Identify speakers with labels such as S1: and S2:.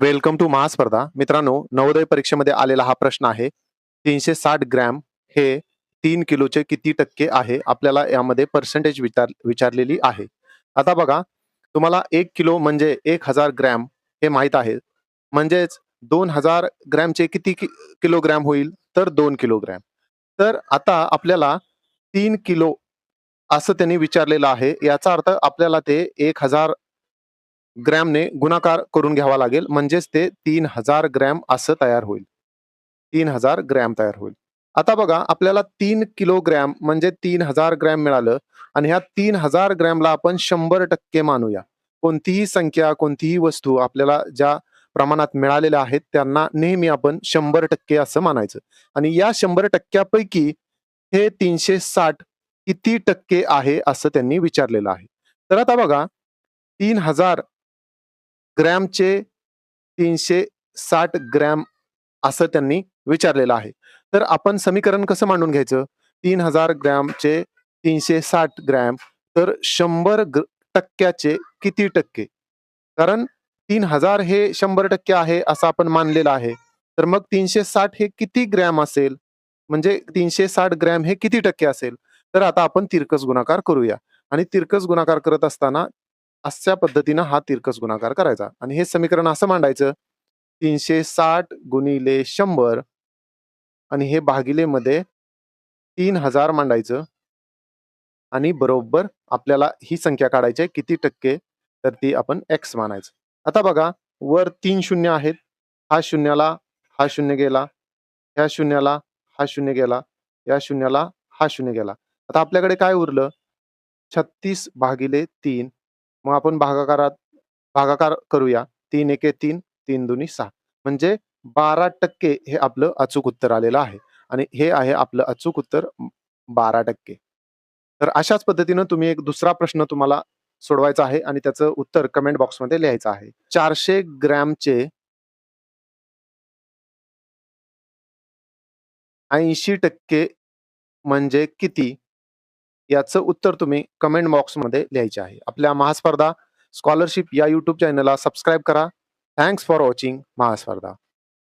S1: Welcome to महास्पर्धा मित्रांनो नवोदय परीक्षेमध्ये आलेला हा प्रश्न आहे तीनशे साठ ग्रॅम हे तीन किलोचे किती टक्के आहे? आपल्याला यामध्ये पर्सेंटेज विचार विचारलेली आहे. आता बघा तुम्हाला एक किलो म्हणजे एक हजार ग्रॅम हे माहीत आहे. म्हणजेच दोन हजार ग्रॅमचे किती कि किलोग्रॅम होईल? तर दोन किलोग्रॅम. तर आता आपल्याला तीन किलो असं त्यांनी विचारलेलं आहे. याचा अर्थ आपल्याला ते एक हजार ग्रॅमने गुणाकार करून घ्यावा लागेल. म्हणजेच ते तीन हजार ग्रॅम असं तयार होईल. तीन हजार ग्रॅम तयार होईल. आता बघा आपल्याला तीन किलोग्रॅम म्हणजे तीन हजार ग्रॅम मिळालं आणि ह्या तीन हजार ग्रॅमला आपण शंभर टक्के मानूया. कोणतीही संख्या कोणतीही वस्तू आपल्याला ज्या प्रमाणात मिळालेल्या आहेत त्यांना नेहमी आपण शंभर टक्के असं मानायचं. आणि या शंभर टक्क्यापैकी हे तीनशे साठ किती टक्के आहे असं त्यांनी विचारलेलं आहे. तर आता बघा तीन हजार ग्रॅमचे तीनशे साठ ग्रॅम असं त्यांनी विचारलेलं आहे. तर आपण समीकरण कसं मांडून घ्यायचं? तीन हजार ग्रॅमचे तीनशे साठ ग्रॅम तर शंभर टक्क्याचे किती टक्के? कारण तीन हजार हे शंभर टक्के आहे असं आपण मानलेलं आहे. तर मग तीनशे साठ हे किती ग्रॅम असेल? म्हणजे तीनशे साठ ग्रॅम हे किती टक्के असेल? तर आता आपण तिरकस गुणाकार करूया. आणि तिरकस गुणाकार करत असताना अशा पद्धतीनं हा तिरकस गुणाकार करायचा. आणि हे समीकरण असं मांडायचं तीनशे साठ गुणिले शंभर आणि हे भागिले मध्ये तीन हजार मांडायचं. आणि बरोबर आपल्याला ही संख्या काढायची आहे किती टक्के? तर ती आपण एक्स मानायचं. आता बघा वर तीन शून्य आहेत. हा शून्याला हा शून्य गेला. ह्या शून्याला हा शून्य गेला. या शून्याला हा शून्य गेला. आता आपल्याकडे काय उरलं? छत्तीस भागिले तीन. मग आपण भागाकारात भागाकार करूया. तीन एके तीन तीन दोन्ही सहा. म्हणजे बारा टक्के हे आपलं अचूक उत्तर आलेलं आहे. आणि हे आहे आपलं अचूक उत्तर बारा टक्के. तर अशाच पद्धतीनं तुम्ही एक दुसरा प्रश्न तुम्हाला सोडवायचा आहे आणि त्याचं उत्तर कमेंट बॉक्समध्ये लिहायचं आहे. चारशे ग्रॅमचे ऐंशी टक्के म्हणजे किती? याचं उत्तर तुम्ही कमेंट बॉक्समध्ये लिहायचे आहे. आपल्या महास्पर्धा स्कॉलरशिप या यूट्यूब चॅनलला सबस्क्राईब करा. Thanks for watching Mahaspardha.